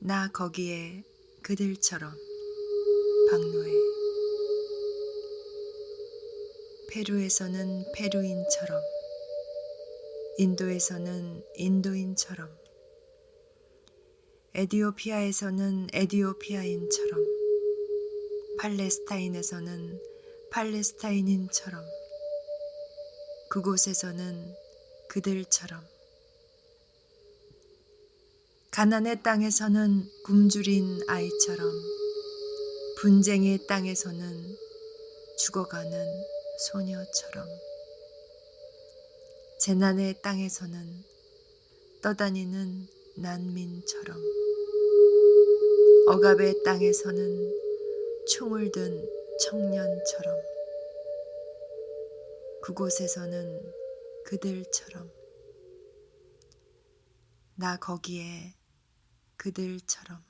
나 거기에 그들처럼 박노해. 페루에서는 페루인처럼 인도에서는 인도인처럼 에디오피아에서는 에디오피아인처럼 팔레스타인에서는 팔레스타인인처럼 그곳에서는 그들처럼 가난의 땅에서는 굶주린 아이처럼 분쟁의 땅에서는 죽어가는 소녀처럼 재난의 땅에서는 떠다니는 난민처럼 억압의 땅에서는 총을 든 청년처럼 그곳에서는 그들처럼 나 거기에 그들처럼